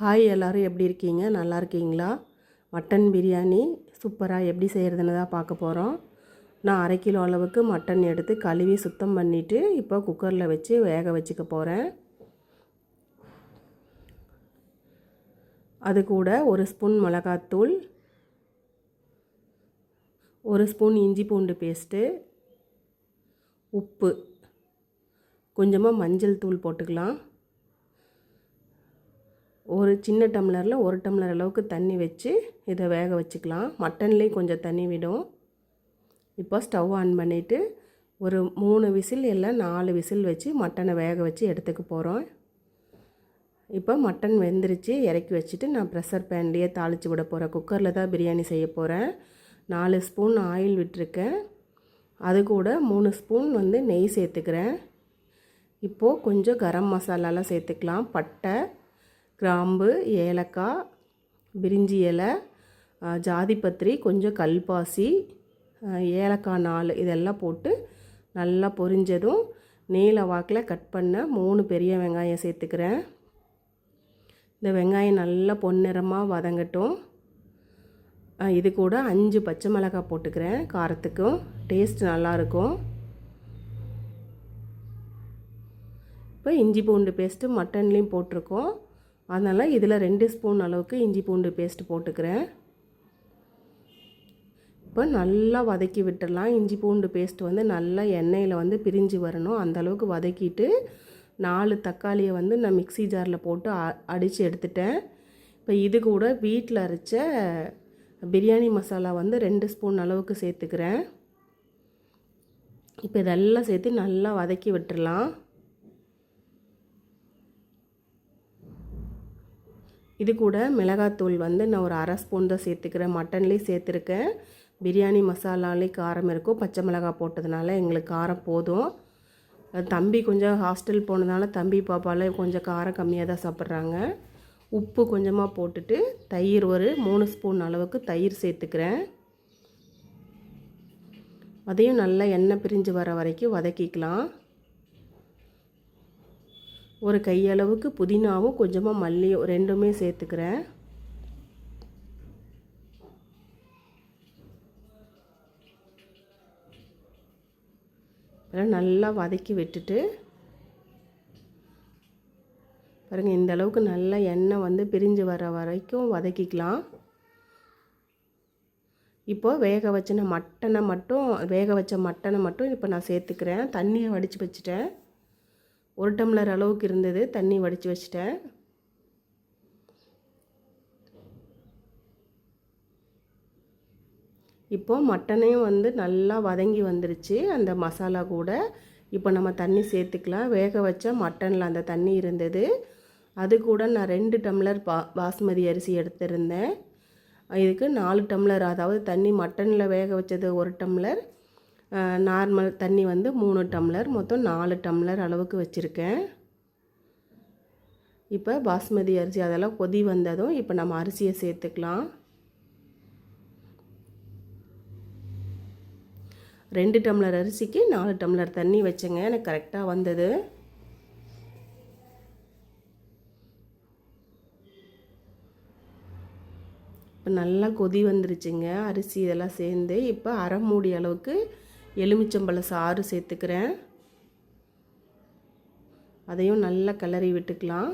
Hi எல்லோரும் எப்படி இருக்கீங்க? நல்லா இருக்கீங்களா? மட்டன் பிரியாணி சூப்பராக எப்படி செய்கிறதுன்னு தான் பார்க்க போகிறோம் நான் அரை கிலோ அளவுக்கு மட்டன் எடுத்து கழுவி சுத்தம் பண்ணிவிட்டு இப்போ குக்கரில் வச்சு வேக வச்சுக்க போகிறேன் அது கூட ஒரு ஸ்பூன் மிளகாத்தூள் ஒரு ஸ்பூன் இஞ்சி பூண்டு பேஸ்ட்டு உப்பு. கொஞ்சமாக மஞ்சள் தூள் போட்டுக்கலாம். ஒரு சின்ன டம்ளரில் ஒரு டம்ளர் அளவுக்கு தண்ணி வச்சு இதை வேக வச்சுக்கலாம். மட்டன்லேயும் கொஞ்சம் தண்ணி விடும். இப்போ ஸ்டவ் ஆன் பண்ணிவிட்டு ஒரு மூணு விசில் இல்லை நாலு விசில் வச்சு மட்டனை வேக வச்சு எடுத்துக்க போகிறோம் இப்போ மட்டன் வெந்துருச்சு. இறக்கி வச்சுட்டு நான் ப்ரெஷர் பேன்லேயே தாளித்து விட போகிறேன் குக்கரில் தான் பிரியாணி செய்ய போகிறேன் நாலு ஸ்பூன் ஆயில் விட்டுருக்கேன். அது கூட மூணு ஸ்பூன் வந்து நெய் சேர்த்துக்கிறேன். இப்போது கொஞ்சம் கரம் மசாலாலாம் சேர்த்துக்கலாம். பட்டை கிராம்பு ஏலக்காய் பிரிஞ்சி இலை ஜாதிப்பத்திரி கொஞ்சம் கல்பாசி ஏலக்காய் நாலு இதெல்லாம் போட்டு நல்லா பொரிஞ்சதும் நீல வாக்கில் கட் பண்ண மூணு பெரிய வெங்காயம் சேர்த்துக்கிறேன். இந்த வெங்காயம் நல்லா பொன்னிறமாக வதங்கட்டும். இது கூட அஞ்சு பச்சை மிளகாய் போட்டுக்கிறேன் காரத்துக்கும். டேஸ்ட் நல்லாயிருக்கும் இப்போ இஞ்சி பூண்டு பேஸ்ட்டு மட்டன்லேயும் போட்டிருக்கோம். அதனால் இதில் ரெண்டு ஸ்பூன் அளவுக்கு இஞ்சி பூண்டு பேஸ்ட் போட்டுக்கிறேன். இப்போ நல்லா வதக்கி விட்டுடலாம். இஞ்சி பூண்டு பேஸ்ட் வந்து நல்லா எண்ணெயில் வந்து பிரிஞ்சு வரணும். அந்தளவுக்கு வதக்கிட்டு நாலு தக்காளியை வந்து நான் மிக்சி ஜாரில் போட்டு அடித்து எடுத்துட்டேன். இப்போ இது கூட வீட்டில் அரைச்ச பிரியாணி மசாலா வந்து ரெண்டு ஸ்பூன் அளவுக்கு சேர்த்துக்கிறேன். இப்போ இதெல்லாம் சேர்த்து நல்லா வதக்கி விட்டுடலாம். இது கூட மிளகாத்தூள் வந்து நான் ஒரு அரை ஸ்பூன் தான் சேர்த்துக்கிறேன். மட்டன்லேயும் சேர்த்துருக்கேன். பிரியாணி மசாலாலே காரம் இருக்கும். பச்சை மிளகாய் போட்டதுனால எங்களுக்கு காரம் போதும். தம்பி கொஞ்சம் ஹாஸ்டல் போனதுனால தம்பி பாப்பால கொஞ்சம் காரம் கம்மியாக தான் சாப்பிட்றாங்க. உப்பு கொஞ்சமாக போட்டுட்டு தயிர் ஒரு மூணு ஸ்பூன் அளவுக்கு தயிர் சேர்த்துக்கிறேன். அதையும் நல்லா எண்ணெய் பிரிஞ்சு வர வரைக்கும் வதக்கிக்கலாம். ஒரு கையளவுக்கு புதினாவும் கொஞ்சமாக மல்லியும் ரெண்டுமே சேர்த்துக்கிறேன். அதெல்லாம் நல்லா வதக்கி விட்டுட்டு பாருங்கள் இந்த அளவுக்கு நல்லா எண்ணெய் வந்து பிரிஞ்சு வர வரைக்கும் வதக்கிக்கலாம். இப்போது வேக வச்சின மட்டனை மட்டும் வேக வச்ச மட்டனை மட்டும் இப்போ நான் சேர்த்துக்கிறேன். தண்ணியை வடித்து வச்சுட்டேன். ஒரு டம்ளர் அளவுக்கு இருந்தது. தண்ணி வடித்து வச்சிட்டேன். இப்போது மட்டனையும் வந்து நல்லா வதங்கி வந்துருச்சு. அந்த மசாலா கூட. இப்போ நம்ம தண்ணி சேர்த்துக்கலாம். வேக வச்ச மட்டனில் அந்த தண்ணி இருந்தது. அது கூட நான் ரெண்டு டம்ளர் பா பாஸ்மதி அரிசி எடுத்திருந்தேன். இதுக்கு நாலு டம்ளர் அதாவது தண்ணி மட்டனில் வேக வச்சது ஒரு டம்ளர். நார்மல் தண்ணி வந்து மூணு டம்ளர் மொத்தம் நாலு டம்ளர் அளவுக்கு வச்சுருக்கேன். இப்போ பாஸ்மதி அரிசி அதெல்லாம் கொதி வந்ததும் இப்போ நம்ம அரிசியை சேர்த்துக்கலாம். ரெண்டு டம்ளர் அரிசிக்கு நாலு டம்ளர் தண்ணி வச்சேங்க எனக்கு கரெக்டாக வந்தது. இப்போ நல்லா கொதி வந்துருச்சுங்க அரிசி இதெல்லாம் சேர்ந்து. இப்போ அரை மூடி அளவுக்கு எலுமிச்சம்பழ சாறு சேர்த்துக்கிறேன். அதையும் நல்லா கிளறி விட்டுக்கலாம்.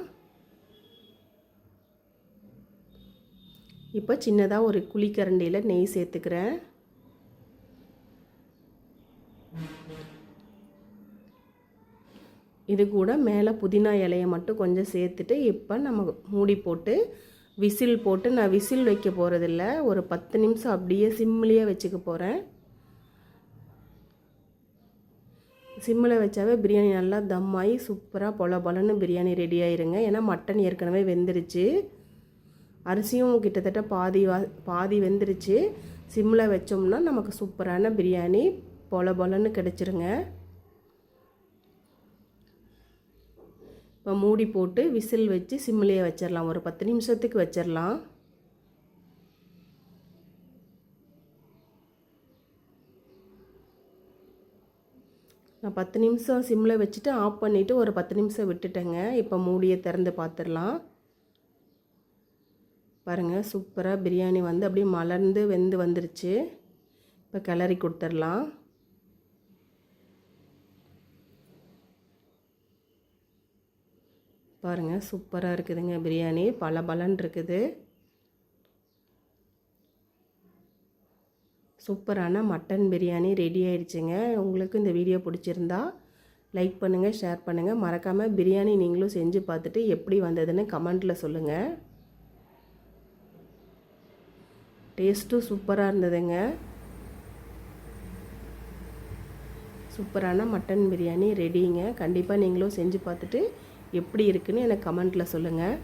இப்போ சின்னதாக ஒரு குழிக்கரண்டியில் நெய் சேர்த்துக்கிறேன். இது கூட மேலே புதினா இலையை மட்டும் கொஞ்சம் சேர்த்துட்டு இப்போ நம்ம மூடி போட்டு விசில் போட்டு நான் விசில் வைக்க போகிறதில்ல ஒரு பத்து நிமிஷம் அப்படியே சிம்மிலேயே வச்சுக்க போகிறேன் சிம்மில் வச்சாவே பிரியாணி நல்லா தம் ஆகி சூப்பராக பொல பொலன்னு பிரியாணி ரெடி ஆயிருங்க. ஏன்னா மட்டன் ஏற்கனவே வெந்துருச்சு. அரிசியும் கிட்டத்தட்ட பாதி வா பாதி வெந்துருச்சு. சிம்மில் வச்சோம்னா நமக்கு சூப்பரான பிரியாணி பொல பொலன்னு கிடச்சிருங்க. இப்போ மூடி போட்டு விசில் வச்சு சிம்மிலேயே வச்சிடலாம் ஒரு பத்து நிமிஷத்துக்கு வச்சிடலாம் நான் பத்து நிமிஷம் சிம்மில் வச்சுட்டு ஆஃப் பண்ணிவிட்டு ஒரு பத்து நிமிஷம் விட்டுட்டேங்க. இப்போ மூடியை திறந்து பார்த்துடலாம் பாருங்கள் சூப்பராக பிரியாணி வந்து அப்படியே மலர்ந்து வெந்து வந்துருச்சு. இப்போ கிளறி கொடுத்துடலாம் பாருங்கள் சூப்பராக இருக்குதுங்க பிரியாணி. பல பலன் இருக்குது. சூப்பரான மட்டன் பிரியாணி ரெடி ஆயிடுச்சுங்க. உங்களுக்கு இந்த வீடியோ பிடிச்சிருந்தா லைக் பண்ணுங்கள் ஷேர் பண்ணுங்கள் மறக்காமல் பிரியாணி நீங்களும் செஞ்சு பார்த்துட்டு எப்படி வந்ததுன்னு கமெண்ட்டில் சொல்லுங்கள் டேஸ்ட்டும் சூப்பராக இருந்ததுங்க. சூப்பரான மட்டன் பிரியாணி ரெடிங்க. கண்டிப்பாக நீங்களும் செஞ்சு பார்த்துட்டு எப்படி இருக்குன்னு எனக்கு கமெண்ட்டில் சொல்லுங்கள்